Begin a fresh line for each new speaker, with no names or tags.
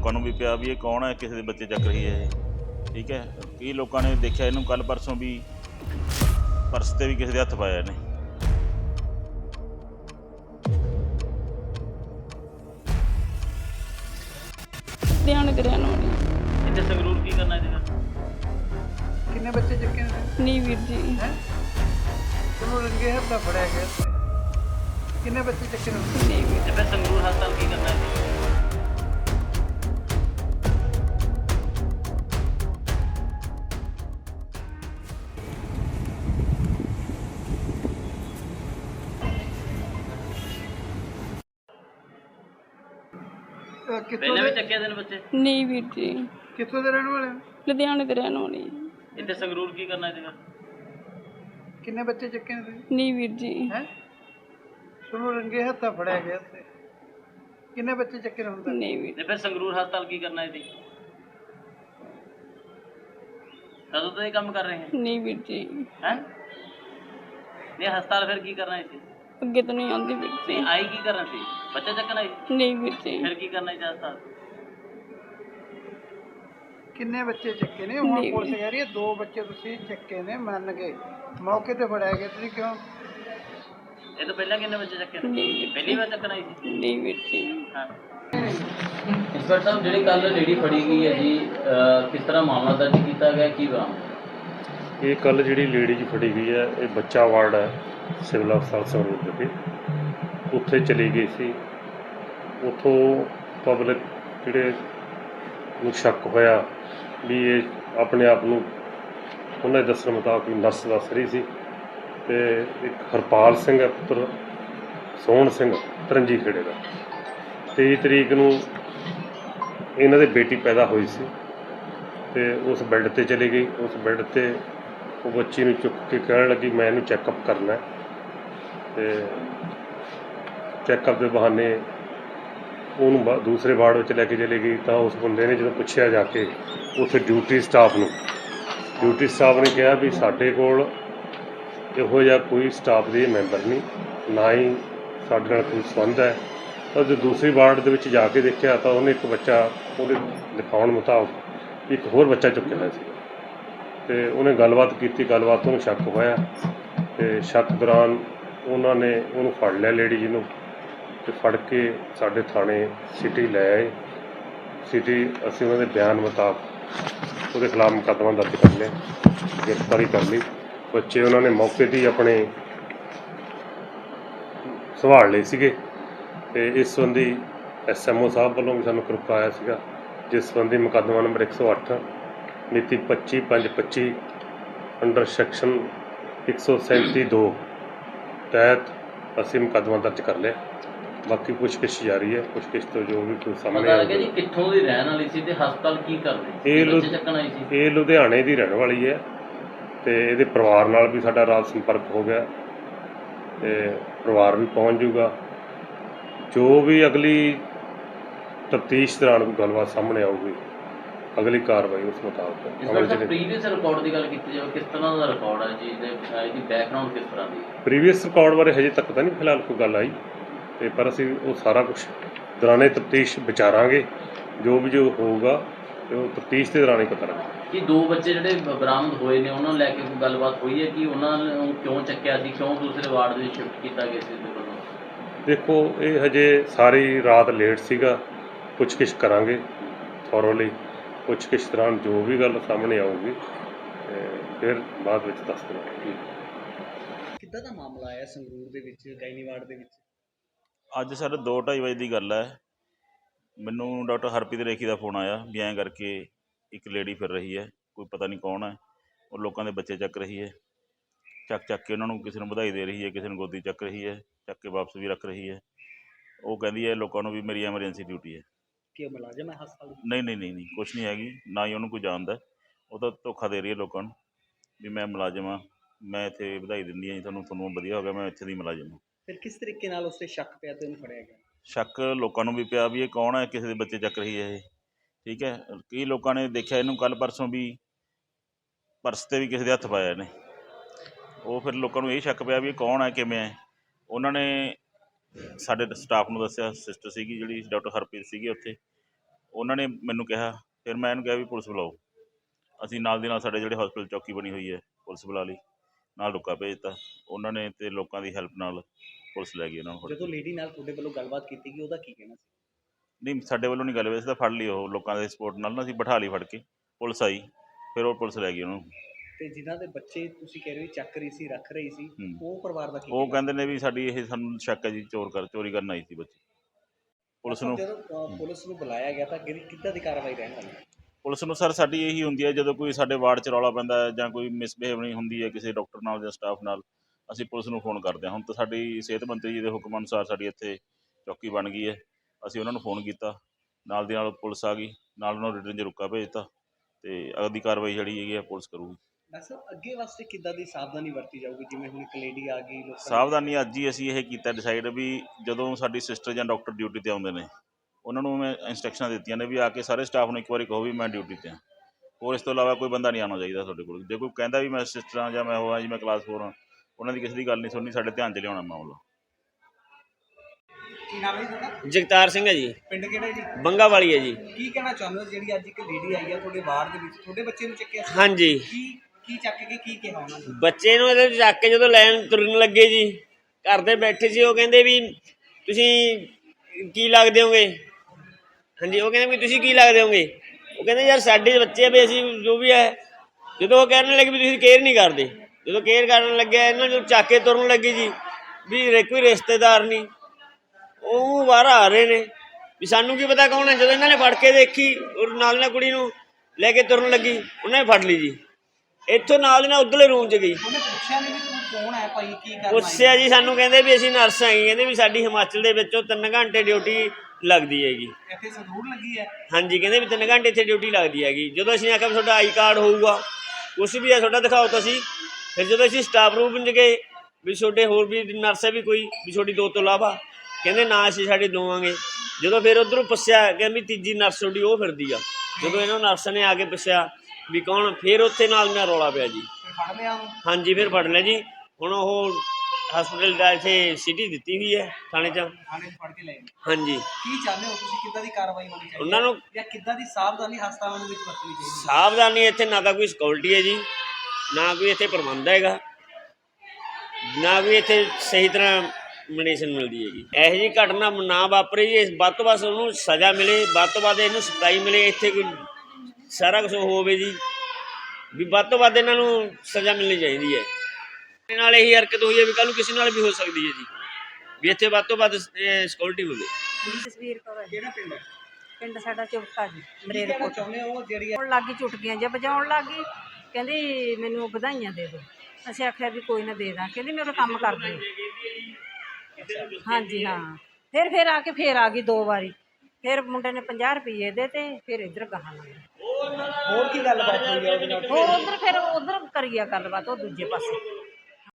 ਲੋਕਾਂ ਨੂੰ ਵੀ ਪਿਆ ਵੀ ਇਹ ਕੌਣ ਹੈ ਕਿਸੇ ਦੇ ਬੱਚੇ ਚੱਕ ਰਹੀ ਹੈ ਇਹ। ਠੀਕ ਹੈ? ਕਈ ਲੋਕਾਂ ਨੇ ਦੇਖਿਆ ਇਹਨੂੰ ਕੱਲ ਪਰਸੋਂ ਵੀ ਪਰਸ ਤੇ ਵੀ ਕਿਸੇ ਦੇ ਹੱਥ ਪਾਇਆ ਇਹਨੇ।
ਧਿਆਨ ਕਰਿਆ ਨਾ
ਇੱਥੇ ਸੰਗਰੂਰ ਕੀ ਕਰਨਾ ਇਹਦੇ ਨਾਲ
ਕਿੰਨੇ ਬੱਚੇ ਚੱਕੇ ਨੇ?
ਨਹੀਂ ਵੀਰ ਜੀ।
ਹੈ? ਤੁਹਾਨੂੰ ਰੰਗੇ ਹੱਥਾਂ ਫੜਿਆ ਗਿਆ। ਕਿੰਨੇ ਬੱਚੇ ਚੱਕੇ ਨੇ?
ਨਹੀਂ ਵੀਰ
ਫਿਰ ਸੰਗਰੂਰ ਹਸਪਤਾਲ ਕੀ ਕਰਨਾ?
ਅਹ ਕਿੱਥੋਂ
ਪਹਿਲਾਂ ਵੀ
ਦੇ
ਚੱਕਿਆ ਦਿਨ ਬੱਚੇ?
ਨਹੀਂ ਵੀਰ ਜੀ।
ਕਿੱਥੋਂ ਦੇ ਰਹਿਣ ਵਾਲੇ ਹੋ?
ਲੁਧਿਆਣੇ ਦੇ ਰਹਿਣ ਵਾਲੀ
ਇੱਥੇ ਸੰਗਰੂਰ ਕੀ ਕਰਨਾ ਇਹਦੇ ਨਾਲ
ਕਿੰਨੇ ਬੱਚੇ ਚੱਕੇ ਨੇ ਤੁਸੀਂ?
ਨਹੀਂ ਵੀਰ ਜੀ।
ਹੈ? ਤੁਹਾਨੂੰ ਰੰਗੇ ਹੱਥਾਂ ਫੜਿਆ ਗਿਆ ਸੀ। ਕਿੰਨੇ ਬੱਚੇ ਚੱਕੇ ਨੇ ਹੁਣ ਤੱਕ?
ਨਹੀਂ ਵੀਰ।
ਤੇ ਫਿਰ ਸੰਗਰੂਰ ਹਸਪਤਾਲ ਕੀ ਕਰਨਾ ਇਹਦੀ ਕਦੋਂ ਤੋਂ ਇਹ ਕੰਮ ਕਰ ਰਹੇ ਹੈ
ਨਹੀਂ ਵੀਰ ਜੀ।
ਹੈ? ਨਹੀਂ ਹਸਪਤਾਲ ਫਿਰ ਕੀ ਕਰਨਾ ਇੱਥੇ
ਅੱਗੇ ਤੋਂ ਨਹੀਂ ਆਉਂਦੀ ਵੀਰ ਜੀ।
ਆਈ ਕੀ ਕਰਨਾ ਸੀ? ਬੱਚਾ ਚੱਕਣਾ ਸੀ
ਨਹੀਂ ਵੀਰ ਜੀ।
ਫਿਰ ਕੀ ਕਰਨਾ ਹਸਪਤਾਲ
ਕਿੰਨੇ ਬੱਚੇ ਚੱਕੇ ਨੇ? ਹੁਣ
ਨਹੀਂ।
ਪੁਲਿਸ ਕਹਿ ਰਹੀ ਹੈ ਦੋ ਬੱਚੇ ਤੁਸੀਂ ਚੱਕੇ ਨੇ ਮੰਨ ਗਏ ਮੌਕੇ ਤੇ ਫੜਿਆ ਗਿਆ ਤੁਸੀਂ ਕਿਉਂ?
ਇਹ ਤੋਂ ਪਹਿਲਾਂ ਕਿੰਨੇ ਬੱਚੇ ਚੱਕੇ ਨੇ? ਪਹਿਲੀ ਵਾਰ ਚੱਕਣਾ ਸੀ?
ਨਹੀਂ ਵੀਰ ਜੀ।
ਹਾਂ। ਇੰਸਪੈਕਟਰ ਸਾਹਿਬ ਜਿਹੜੀ ਕੱਲ ਲੇਡੀ ਫੜੀ ਗਈ ਹੈ ਜੀ ਕਿਸ ਤਰ੍ਹਾਂ ਮਾਮਲਾ ਦਰਜ ਕੀਤਾ ਗਿਆ ਕੀ ਬਰਾਮਦ
ਇਹ ਕੱਲ ਜਿਹੜੀ ਲੇਡੀ ਜੀ ਫੜੀ ਗਈ ਹੈ ਇਹ ਬੱਚਾ ਵਾਰਡ ਹੈ। ਸਿਵਲ ਹਸਪਤਾਲ ਸੰਗਰੂਰ ਵਿਖੇ ਉੱਥੇ ਚਲੀ ਗਈ ਸੀ। ਉੱਥੋਂ ਪਬਲਿਕ ਜਿਹੜੇ ਨੂੰ ਸ਼ੱਕ ਹੋਇਆ ਵੀ ਇਹ ਆਪਣੇ ਆਪ ਨੂੰ ਉਹਨਾਂ ਦੱਸਣ ਮੁਤਾਬਕ ਨਰਸ ਦੱਸ ਰਹੀ ਸੀ ਤੇ ਇੱਕ ਹਰਪਾਲ ਸਿੰਘ ਹੈ ਪੁੱਤਰ, ਸੋਹਣ ਸਿੰਘ ਤਰੰਜੀ ਖੇੜੇ ਦਾ। 23 ਤਰੀਕ ਨੂੰ ਇਹਨਾਂ ਦੇ ਬੇਟੀ ਪੈਦਾ ਹੋਈ ਸੀ ਤੇ ਉਸ ਬੈੱਡ ਤੇ ਚਲੀ ਗਈ। ਉਸ ਬੈੱਡ ਤੇ ਉਹ ਬੱਚੀ ਨੂੰ ਚੁੱਕ ਕੇ ਕਹਿਣ ਲੱਗੀ, ਮੈਂ ਇਹਨੂੰ ਚੈੱਕਅਪ ਕਰਨਾ ਹੈ। ਤੇ ਚੈੱਕਅਪ ਦੇ ਬਹਾਨੇ ਉਹਨੂੰ ਬਾ- ਦੂਸਰੇ ਵਾਰਡ ਵਿੱਚ ਲੈ ਕੇ ਚਲੇ ਗਈ ਤਾਂ ਉਸ ਬੰਦੇ ਨੇ ਜਦੋਂ ਪੁੱਛਿਆ ਜਾ ਕੇ ਉੱਥੇ ਡਿਊਟੀ ਸਟਾਫ ਨੂੰ, ਡਿਊਟੀ ਸਟਾਫ ਨੇ ਕਿਹਾ ਵੀ ਸਾਡੇ ਕੋਲ ਇਹੋ ਜਿਹਾ ਕੋਈ ਸਟਾਫ ਦੇ ਮੈਂਬਰ ਨਹੀਂ, ਨਾ ਹੀ ਸਾਡੇ ਨਾਲ ਕੋਈ ਸੰਬੰਧ ਹੈ। ਤਾਂ ਜਦੋਂ ਦੂਸਰੀ ਵਾਰਡ ਦੇ ਵਿੱਚ ਜਾ ਕੇ ਦੇਖਿਆ ਤਾਂ ਉਹਨੇ ਇੱਕ ਬੱਚਾ ਉਹਦੇ ਦਿਖਾਉਣ ਮੁਤਾਬਕ ਇੱਕ ਹੋਰ ਬੱਚਾ ਚੁੱਕਿਆ ਹੋਇਆ ਸੀ। ਤੇ ਉਹਨੇ ਗੱਲਬਾਤ ਕੀਤੀ, ਗੱਲਬਾਤ ਤੋਂ ਉਹਨੂੰ ਸ਼ੱਕ ਹੋਇਆ ਤੇ ਸ਼ੱਕ ਦੌਰਾਨ ਉਹਨਾਂ ਨੇ ਉਹਨੂੰ ਫੜ ਲਿਆ ਲੇਡੀ ਨੂੰ ਤੇ ਫੜ ਕੇ ਸਾਡੇ ਥਾਣੇ ਸਿਟੀ ਲੈ ਆਏ। ਸਿਟੀ ਅਸੀਂ ਉਹਨਾਂ ਦੇ ਬਿਆਨ ਮੁਤਾਬਕ ਉਹਦੇ ਖਿਲਾਫ ਮੁਕੱਦਮਾ ਦਰਜ ਕਰ ਲਿਆ, ਗ੍ਰਿਫਤਾਰੀ ਕਰ ਲਈ। ਬੱਚੇ ਉਹਨਾਂ ਨੇ ਮੌਕੇ ਤੇ ਹੀ ਆਪਣੇ ਸੰਭਾਲ ਲਏ ਸੀਗੇ ਤੇ ਇਸ ਸੰਬੰਧੀ ਐਸਐਮਓ ਸਾਹਿਬ ਵੱਲੋਂ ਵੀ ਸਾਨੂੰ ਕਿਰਪਾ ਆਇਆ ਸੀਗਾ, ਜਿਸ ਸੰਬੰਧੀ ਮੁਕੱਦਮਾ ਨੰਬਰ 108 ਮਿਤੀ 25/5/25 ਅੰਡਰ ਸੈਕਸ਼ਨ 137(2) ਤਹਿਤ ਅਸੀਂ ਮੁਕੱਦਮਾ ਦਰਜ ਕਰ ਲਿਆ। ਬਾਕੀ ਪੁੱਛਗਿੱਛ ਜਾਰੀ ਹੈ। ਪੁੱਛਗਿੱਛ ਤੋਂ ਜੋ ਵੀ ਕੋਈ ਸਾਹਮਣੇ
ਪਤਾ ਲੱਗਿਆ ਜੀ ਕਿੱਥੋਂ ਦੀ ਰਹਿਣ ਵਾਲੀ ਸੀ ਤੇ ਹਸਪਤਾਲ ਕੀ ਕਰਦੇ
ਇਹ ਲੁ-
ਬੱਚੇ ਚੱਕਣ ਆਈ ਸੀ।
ਇਹ ਲੁਧਿਆਣੇ ਦੀ ਰਹਿਣ ਵਾਲੀ ਹੈ ਤੇ ਇਹਦੇ ਪਰਿਵਾਰ ਨਾਲ ਵੀ ਸਾਡਾ ਰਾਤ ਸੰਪਰਕ ਹੋ ਗਿਆ ਤੇ ਪਰਿਵਾਰ ਵੀ ਪਹੁੰਚ ਜਾਊਗਾ ਜੋ ਵੀ ਅਗਲੀ ਤਫਤੀਸ਼ ਦੌਰਾਨ ਕੋਈ ਗੱਲਬਾਤ ਸਾਹਮਣੇ ਆਊਗੀ ਅਗਲੀ ਕਾਰਵਾਈ ਉਸ ਮੁਤਾਬਕ ਚ
ਸਾਹਿਬ ਪ੍ਰੀਵੀਅਸ ਰਿਕਾਰਡ ਦੀ ਗੱਲ ਕੀਤੀ ਜਾਵੇ ਕਿਸ ਤਰ੍ਹਾਂ ਦਾ ਰਿਕਾਰਡ ਹੈ ਜੀ? ਇਹਦੇ ਇਹਦੀ ਬੈਕਗ੍ਰਾਉਂਡ ਕਿਸ ਤਰ੍ਹਾਂ ਦੀ ਹੈ?
ਪ੍ਰੀਵੀਅਸ ਰਿਕਾਰਡ ਬਾਰੇ ਹਜੇ ਤੱਕ ਤਾਂ ਨਹੀਂ ਫਿਲਹਾਲ ਕੋਈ ਗੱਲ ਆਈ। ਤੇ ਪਰ ਅਸੀਂ ਉਹ ਸਾਰਾ ਕੁਝ ਦੌਰਾਨੇ ਤਫਤੀਸ਼ ਵਿਚਾਰਾਂਗੇ। ਜੋ ਵੀ ਜੋ ਹੋਊਗਾ ਉਹ ਤਫਤੀਸ਼ ਦੇ ਦੌਰਾਨ ਹੀ ਪਤਾ ਲੱਗੇਗਾ।
ਕਿ ਦੋ ਬੱਚੇ ਜਿਹੜੇ ਬਰਾਮਦ ਹੋਏ ਨੇ ਉਹਨਾਂ ਲੈ ਕੇ ਕੋਈ ਗੱਲਬਾਤ ਹੋਈ ਹੈ ਕਿ ਉਹਨਾਂ ਨੂੰ ਕਿਉਂ ਚੱਕਿਆ ਸੀ? ਕਿਉਂ ਦੂਸਰੇ ਵਾਰਡ ਦੇ ਵਿੱਚ ਸ਼ਿਫਟ ਕੀਤਾ ਗਿਆ ਸੀ ਵੱਲੋਂ?
ਦੇਖੋ ਇਹ ਹਜੇ ਸਾਰੀ ਰਾਤ ਲੇਟ ਸੀਗਾ। ਪੁੱਛਗਿੱਛ ਕਰਾਂਗੇ ਥੋਰੋਲੀ ਪੁੱਛਗਿੱਛ ਦੌਰਾਨ ਜੋ ਵੀ ਗੱਲ ਸਾਹਮਣੇ ਆਊਗੀ ਫਿਰ ਬਾਅਦ ਵਿੱਚ ਦੱਸ ਦੇਵਾਂਗੇ
ਕਿੱਦਾਂ ਦਾ ਮਾਮਲਾ ਆਇਆ ਸੰਗਰੂਰ ਦੇ ਵਿੱਚ ਗਾਇਨੀਵਾੜ ਦੇ ਵਿੱਚ?
ਅੱਜ ਸਰ 2:30 ਵਜੇ ਦੀ ਗੱਲ ਹੈ। ਮੈਨੂੰ ਡਾਕਟਰ ਹਰਪ੍ਰੀਤ ਰੇਖੀ ਦਾ ਫੋਨ ਆਇਆ ਵੀ ਐਂ ਕਰਕੇ ਇੱਕ ਲੇਡੀ ਫਿਰ ਰਹੀ ਹੈ ਕੋਈ ਪਤਾ ਨਹੀਂ ਕੌਣ ਹੈ। ਉਹ ਲੋਕਾਂ ਦੇ ਬੱਚੇ ਚੱਕ ਰਹੀ ਹੈ। ਚੱਕ ਚੱਕ ਕੇ ਉਹਨਾਂ ਨੂੰ ਕਿਸੇ ਨੂੰ ਵਧਾਈ ਦੇ ਰਹੀ ਹੈ ਕਿਸੇ ਨੂੰ ਗੋਦੀ ਚੱਕ ਰਹੀ ਹੈ ਚੱਕ ਕੇ ਵਾਪਸ ਵੀ ਰੱਖ ਰਹੀ ਹੈ। ਉਹ ਕਹਿੰਦੀ ਹੈ ਲੋਕਾਂ ਨੂੰ ਵੀ ਮੇਰੀ ਐਮਰਜੈਂਸੀ ਡਿਊਟੀ ਹੈ।
ਕਿ ਉਹ ਮੁਲਾਜ਼ਮ ਹੈ ਹਸਪਤਾਲ ਦਾ?
ਨਹੀਂ ਨਹੀਂ ਨਹੀਂ ਨਹੀਂ ਕੁਛ ਨਹੀਂ ਹੈਗੀ ਨਾ ਹੀ ਉਹਨੂੰ ਕੋਈ ਜਾਣਦਾ ਹੈ। ਉਹ ਤਾਂ ਧੋਖਾ ਦੇ ਰਹੀ ਹੈ ਲੋਕਾਂ ਨੂੰ ਵੀ ਮੈਂ ਮੁਲਾਜ਼ਮ ਹਾਂ ਮੈਂ ਇੱਥੇ ਵਧਾਈ ਦਿੰਦੀ ਹਾਂ ਜੀ ਤੁਹਾਨੂੰ ਤੁਹਾਨੂੰ ਵਧੀਆ ਹੋ ਗਿਆ ਮੈਂ ਇੱਥੇ ਦੀ ਮੁਲਾਜ਼ਮ ਹਾਂ।
ਫਿਰ ਕਿਸ ਤਰੀਕੇ ਨਾਲ ਉਸਤੇ ਸ਼ੱਕ ਪਿਆ ਤੇ ਉਹਨੂੰ ਫੜਿਆ ਗਿਆ?
ਸ਼ੱਕ ਲੋਕਾਂ ਨੂੰ ਵੀ ਪਿਆ ਵੀ ਇਹ ਕੌਣ ਹੈ ਕਿਸੇ ਦੇ ਬੱਚੇ ਚੱਕ ਰਹੀ ਹੈ ਇਹ। ਠੀਕ ਹੈ ਕਈ ਲੋਕਾਂ ਨੇ ਦੇਖਿਆ ਇਹਨੂੰ ਕੱਲ ਪਰਸੋਂ ਵੀ ਪਰਸ ਤੇ ਵੀ ਕਿਸੇ ਦੇ ਹੱਥ ਪਾਇਆ ਇਹਨੇ। ਉਹ ਫਿਰ ਲੋਕਾਂ ਨੂੰ ਇਹ ਸ਼ੱਕ ਪਿਆ ਵੀ ਇਹ ਕੌਣ ਹੈ ਕਿਵੇਂ ਹੈ। ਉਹਨਾਂ ਨੇ ਸਾਡੇ ਸਟਾਫ ਨੂੰ ਦੱਸਿਆ ਸਿਸਟਰ ਸੀਗੀ ਜਿਹੜੀ ਡਾਕਟਰ ਹਰਪ੍ਰੀਤ ਸੀਗੀ ਉੱਥੇ। ਉਹਨਾਂ ਨੇ ਮੈਨੂੰ ਕਿਹਾ ਫਿਰ ਮੈਂ ਇਹਨੂੰ ਕਿਹਾ ਵੀ ਪੁਲਿਸ ਬੁਲਾਓ। ਅਸੀਂ ਨਾਲ ਦੀ ਨਾਲ ਸਾਡੇ ਜਿਹੜੇ ਹਸਪੀਟਲ ਚੌਕੀ ਬਣੀ ਹੋਈ ਹੈ ਪੁਲਿਸ ਬੁਲਾ ਲਈ। ਨਾਲ ਰੁਕਾ ਭੇਜਤਾ ਉਹਨਾਂ ਨੇ ਤੇ ਲੋਕਾਂ ਦੀ ਹੈਲਪ ਨਾਲ ਪੁਲਿਸ ਲੈ ਗਈ ਉਹਨਾਂ ਨੂੰ
ਜਦੋਂ। ਲੇਡੀ ਨਾਲ ਤੁਹਾਡੇ ਵੱਲੋਂ ਗੱਲਬਾਤ ਕੀਤੀ ਗਈ ਉਹਦਾ ਕੀ ਕਹਿਣਾ ਸੀ?
ਨਹੀਂ ਸਾਡੇ ਵੱਲੋਂ ਨਹੀਂ ਗੱਲ ਹੋਈ ਅਸੀਂ ਤਾਂ ਫੜ ਲਈ ਉਹ ਲੋਕਾਂ ਦੇ ਸਪੋਰਟ ਨਾਲ ਨਾ ਅਸੀਂ ਬਿਠਾ ਲਈ ਫੜ ਕੇ। ਪੁਲਿਸ ਆਈ ਫਿਰ ਉਹ ਪੁਲਿਸ ਲੈ ਗਈ ਉਹਨੂੰ
ਤੇ ਜਿਨ੍ਹਾਂ ਦੇ ਬੱਚੇ ਤੁਸੀਂ ਕਹਿ ਰਹੇ ਹੋ ਚੱਕ ਰਹੀ ਸੀ ਰੱਖ ਰਹੀ ਸੀ
ਹੂੰ।
ਉਹ ਪਰਿਵਾਰ ਦਾ ਕੀ
ਉਹ? ਕਹਿੰਦੇ ਨੇ ਵੀ ਸਾਡੀ ਇਹ ਸਾਨੂੰ ਸ਼ੱਕ ਹੈ ਜੀ ਚੋਰ ਕਰ ਚੋਰੀ ਕਰਨ ਆਈ ਸੀ ਬੱਚੀ ਪੁਲਿਸ ਨੂੰ
ਜਦੋਂ ਅ, ਪੁਲਿਸ ਨੂੰ ਬੁਲਾਇਆ ਗਿਆ ਤਾਂ ਕਿਹੜੀ ਕਿੱਦਾਂ ਦੀ ਕਾਰਵਾਈ ਰਹਿਣ ਵਾਲੀ ਹੈ?
ਪੁਲਿਸ ਨੂੰ ਸਰ ਸਾਡੀ ਇਹੀ ਹੁੰਦੀ ਹੈ ਜਦੋਂ ਕੋਈ ਸਾਡੇ ਵਾਰਡ 'ਚ ਰੌਲਾ ਪੈਂਦਾ ਹੈ ਜਾਂ ਕੋਈ ਮਿਸਬਿਹੇਵ ਨਹੀਂ ਹੁੰਦੀ ਹੈ ਕਿਸੇ ਡਾਕਟਰ ਨਾਲ ਜਾਂ ਸਟਾਫ ਨਾਲ ਅਸੀਂ ਪੁਲਿਸ ਨੂੰ ਫੋਨ ਕਰਦੇ ਹਾਂ ਹੁਣ ਤਾਂ ਸਾਡੀ ਸਿਹਤ ਮੰਤਰੀ ਜੀ ਦੇ ਹੁਕਮ ਅਨੁਸਾਰ ਸਾਡੀ ਇੱਥੇ ਚੌਕੀ ਬਣ ਗਈ ਹੈ ਅਸੀਂ ਉਹਨਾਂ ਨੂੰ ਫੋਨ ਕੀਤਾ ਨਾਲ ਦੀ ਨਾਲ ਪੁਲਿਸ ਆ ਗਈ ਨਾਲ ਉਹਨਾਂ ਨੂੰ ਰਿਟਰਨ 'ਚ ਰੁਕਾ ਭੇਜਤਾ ਤੇ ਅਗਲੀ ਕਾਰਵਾਈ ਜਿਹੜੀ ਹੈਗੀ ਹੈ ਪੁਲਿਸ ਕਰੂਗੀ
ਸਾਹਿਬ ਅੱਗੇ ਵਾਸਤੇ ਕਿੱਦਾਂ ਦੀ ਸਾਵਧਾਨੀ ਵਰਤੀ ਜਾਊਗੀ? ਜਿਵੇਂ ਹੁਣ ਇੱਕ ਲੇਡੀ ਆ ਗਈ ਲੋਕਾਂ ਨੇ-
ਸਾਵਧਾਨੀ ਅੱਜ ਹੀ ਅਸੀਂ ਇਹ ਕੀਤਾ ਡਿਸਾਈਡ ਵੀ ਜਦੋਂ ਸਾਡੀ ਸਿਸਟਰ ਜਾਂ ਡਾਕਟਰ ਡਿਊਟੀ ਤੇ ਆਉਂਦੇ ਨੇ ਉਹਨਾਂ ਨੂੰ ਮੈਂ ਇੰਸਟਰਕਸ਼ਨਾਂ ਦਿੱਤੀਆਂ ਨੇ ਵੀ ਆ ਕੇ ਸਾਰੇ ਸਟਾਫ ਨੂੰ ਇੱਕ ਵਾਰੀ ਕਹੋ ਵੀ ਮੈਂ ਡਿਊਟੀ ਤੇ ਹਾਂ। ਹੋਰ ਇਸ ਤੋਂ ਇਲਾਵਾ ਕੋਈ ਬੰਦਾ ਨਹੀਂ ਆਉਣਾ ਚਾਹੀਦਾ ਤੁਹਾਡੇ ਕੋਲ। ਜੇ ਕੋਈ ਕਹਿੰਦਾ ਵੀ ਮੈਂ ਸਿਸਟਰ ਜਾਂ ਮੈਂ ਉਹ ਹਾਂ ਜੀ ਮੈਂ ਕਲਾਸ 4 ਹਾਂ ਉਹਨਾਂ ਦੀ ਕਿਸੇ ਦੀ ਗੱਲ ਨਹੀਂ ਸੁਣਨੀ ਸਾਡੇ ਧਿਆਨ 'ਚ ਲਿਆਉਣਾ ਮਾਮਲਾ।
ਕੀ ਨਾਮ ਹੈ ਜੀ ਤੁਹਾਡਾ?
ਜਗਤਾਰ ਸਿੰਘ ਹੈ ਜੀ।
ਪਿੰਡ ਕਿਹੜਾ ਹੈ ਜੀ?
ਬੰਗਾ ਵਾਲੀ ਹੈ ਜੀ।
ਕੀ ਕਹਿਣਾ ਚਾਹੁੰਦੇ ਹੋ? ਜਿਹੜੀ ਅੱਜ ਇੱਕ ਲੇਡੀ ਆਈ ਹੈ ਤੁਹਾਡੇ ਵਾਰਡ ਦੇ ਵਿੱਚ ਤੁਹਾਡੇ ਬੱਚੇ ਨੂੰ ਚੱਕਿਆ ਸੀ?
ਹਾਂਜੀ।
ਕੀ ਕੀ ਚੱਕ ਕੇ ਕੀ ਕਿਹਾ ਉਹਨਾਂ ਨੇ?
ਬੱਚੇ ਨੂੰ ਇਹਦੇ 'ਚ ਚੱਕ ਕੇ ਜਦੋਂ ਲੈਣ ਤੁਰਨ ਲੱਗੇ ਜੀ, ਘਰ ਦੇ ਬੈਠੇ ਸੀ, ਉਹ ਕਹਿੰਦੇ ਵੀ ਤੁਸੀਂ ਕੀ ਲੱਗਦੇ ਹੋਗੇ? ਹਾਂਜੀ, ਉਹ ਕਹਿੰਦੇ ਵੀ ਤੁਸੀਂ ਕੀ ਲੱਗਦੇ ਹੋਗੇ? ਉਹ ਕਹਿੰਦੇ ਯਾਰ ਸਾਡੇ ਬੱਚੇ ਵੀ ਅਸੀਂ ਜੋ ਵੀ ਹੈ ਜਦੋਂ ਉਹ ਕਹਿਣ ਲੱਗੇ ਵੀ ਤੁਸੀਂ ਕੇਅਰ ਨਹੀਂ ਕਰਦੇ, ਜਦੋਂ ਕੇਅਰ ਕਰਨ ਲੱਗਿਆ, ਇਹਨਾਂ ਨੂੰ ਚੱਕ ਕੇ ਤੁਰਨ ਲੱਗੀ ਜੀ, ਵੀ ਕੋਈ ਰਿਸ਼ਤੇਦਾਰ ਨਹੀਂ। ਉਹ ਬਾਹਰ ਆ ਰਹੇ ਨੇ, ਵੀ ਸਾਨੂੰ ਕੀ ਪਤਾ ਕੌਣ ਹੈ? ਜਦੋਂ ਇਹਨਾਂ ਨੇ ਫੜ ਕੇ ਦੇਖੀ ਔਰ ਨਾਲ ਨਾਲ ਕੁੜੀ ਨੂੰ ਲੈ ਕੇ ਤੁਰਨ ਲੱਗੀ, ਉਹਨੇ ਫੜ ਲਈ ਜੀ। ਇੱਥੋਂ ਨਾਲ ਦੀ ਨਾਲ ਉਧਰਲੇ ਰੂਮ 'ਚ ਗਈ।
ਉਹਨੇ ਪੁੱਛਿਆ ਨਹੀਂ ਵੀ ਤੂੰ ਕੌਣ ਹੈ ਭਾਈ ਕੀ ਕਰਨਾ
ਪੁੱਛਿਆ ਜੀ ਸਾਨੂੰ ਕਹਿੰਦੇ ਵੀ ਅਸੀਂ ਨਰਸ ਹੈਗੇ ਕਹਿੰਦੇ ਵੀ ਸਾਡੀ ਹਿਮਾਚਲ ਦੇ ਵਿੱਚੋਂ 3 ਘੰਟੇ ਡਿਊਟੀ ਲੱਗਦੀ ਹੈਗੀ।
ਇੱਥੇ ਸੰਦੂਰ ਲੱਗੀ ਹੈ?
ਹਾਂਜੀ ਕਹਿੰਦੇ ਵੀ 3 ਘੰਟੇ ਇੱਥੇ ਡਿਊਟੀ ਲੱਗਦੀ ਹੈਗੀ। ਜਦੋਂ ਅਸੀਂ ਆਖਿਆ ਵੀ ਤੁਹਾਡਾ ਆਈ ਕਾਰਡ ਹੋਊਗਾ ਕੁਛ ਵੀ ਹੈ ਤੁਹਾਡਾ ਦਿਖਾਓ ਤਾਂ ਸੀ ਫਿਰ ਜਦੋਂ ਅਸੀਂ ਸਟਾਫ ਰੂਮ 'ਚ ਗਏ ਵੀ ਤੁਹਾਡੇ ਹੋਰ ਵੀ ਨਰਸ ਹੈ ਵੀ ਕੋਈ ਵੀ ਤੁਹਾਡੀ ਦੋ ਤੋਂ ਇਲਾਵਾ। ਕਹਿੰਦੇ ਨਾ ਅਸੀਂ ਸਾਡੇ ਦੋਵਾਂਗੇ। ਜਦੋਂ ਫਿਰ ਉਧਰੋਂ ਪੁੱਛਿਆ ਕਿ ਵੀ ਤੀਜੀ ਨਰਸ ਤੁਹਾਡੀ ਉਹ ਫਿਰਦੀ ਆ। ਜਦੋਂ ਇਹਨਾਂ ਨਰਸ ਨੇ ਆ ਕੇ ਪੁੱਛਿਆ ਵੀ ਕੌਣ ਫਿਰ ਉੱਥੇ ਨਾਲ ਨਾਲ ਰੌਲਾ ਪਿਆ ਜੀ।
ਫੜ ਲਿਆ ਉਹਨੂੰ?
ਹਾਂਜੀ ਫਿਰ ਫੜ ਲਿਆ ਜੀ। ਹੁਣ ਉਹ ਹਸਪੀਟਲ ਦਾ ਇੱਥੇ ਸਿਟੀ ਦਿੱਤੀ ਹੋਈ ਹੈ ਥਾਣੇ 'ਚ।
ਥਾਣੇ 'ਚ ਫੜ ਕੇ ਲੈ ਗਏ।
ਹਾਂਜੀ।
ਕੀ ਚਾਹੁੰਦੇ ਹੋ ਤੁਸੀਂ? ਕਿੱਦਾਂ ਦੀ ਕਾਰਵਾਈ ਹੋਣੀ ਚਾਹੀਦੀ
ਉਹਨਾਂ ਨੂੰ
ਜਾਂ ਕਿੱਦਾਂ ਦੀ ਸਾਵਧਾਨੀ ਹਸਪਤਾਲਾਂ ਦੇ ਵਿੱਚ ਵਰਤਣੀ ਚਾਹੀਦੀ
ਸਾਵਧਾਨੀ ਇੱਥੇ ਨਾ ਤਾਂ ਕੋਈ ਸਿਕਿਉਰਿਟੀ ਹੈ ਜੀ ਨਾ ਕੋਈ ਇੱਥੇ ਪ੍ਰਬੰਧ ਹੈਗਾ ਨਾ ਕੋਈ ਇੱਥੇ ਸਹੀ ਤਰ੍ਹਾਂ ਮੈਡੀਸਨ ਮਿਲਦੀ ਹੈਗੀ। ਇਹੋ ਜਿਹੀ ਘਟਨਾ ਨਾ ਵਾਪਰੇ ਜੀ ਇਸ- ਵੱਧ ਤੋਂ ਵੱਧ ਉਹਨੂੰ ਸਜ਼ਾ ਮਿਲੇ ਵੱਧ ਤੋਂ ਵੱਧ ਇਹਨੂੰ ਸਤਾਈ ਮਿਲੇ ਇੱਥੇ ਕੋਈ ਸਾਰਾ ਕੁਝ ਹੋਵੇ ਜੀ। ਵੀ ਵੱਧ ਤੋਂ ਵੱਧ ਇਹਨਾਂ ਨੂੰ ਸਜ਼ਾ ਮਿਲਣੀ ਚਾਹੀਦੀ ਹੈ। ਇਹਦੇ ਨਾਲ ਇਹੀ ਹਰਕਤ ਹੋਈ ਹੈ ਵੀ ਕੱਲ ਨੂੰ ਕਿਸੇ ਨਾਲ ਵੀ ਹੋ ਸਕਦੀ ਹੈ ਜੀ। ਵੀ ਇੱਥੇ ਵੱਧ ਤੋਂ ਵੱਧ ਸਿਕਿਉਰਿਟੀ ਹੋਵੇ।
ਤਸਵੀਰ ਕਵਰ।
ਕਿਹੜਾ ਪਿੰਡ ਹੈ
ਪਿੰਡ ਸਾਡਾ ਚੁਪਕਾ ਜੀ
ਕੀ ਕਹਿਣਾ ਚਾਹੁੰਦੇ ਹੋ ਜਿਹੜੀ
ਹੁਣ ਲੱਗੀ ਚੁਟਕੀਆਂ ਜੇ ਵਜਾਉਣ ਲੱਗੀ ਕਹਿੰਦੀ ਮੈਨੂੰ ਵਧਾਈਆਂ ਦੇ ਦਿਓ। ਅਸੀਂ ਆਖਿਆ ਵੀ ਕੋਈ ਨਾ ਦੇ ਦਾਂ। ਕਹਿੰਦੀ ਮੇਰੇ ਕੰਮ ਕਰ ਦਿਓ ਹਾਂਜੀ, ਹਾਂ। ਫਿਰ ਫਿਰ ਆ ਕੇ ਫਿਰ ਆ ਗਈ ਦੋ ਵਾਰੀ। ਫਿਰ ਮੁੰਡੇ ਨੇ 50 ਰੁਪਏ ਦੇ ਤੇ ਫਿਰ ਇੱਧਰ ਗਾਹਾਂ ਲੱਗ
ਹੋਰ ਕੀ ਗੱਲਬਾਤ ਹੋਈ ਹੈ ਉਹਦੇ ਨਾਲ?
ਹੋਰ ਉਧਰ ਫਿਰ ਉਧਰ ਕਰੀਆ ਗੱਲਬਾਤ, ਉਹ ਦੂਜੇ ਪਾਸੇ।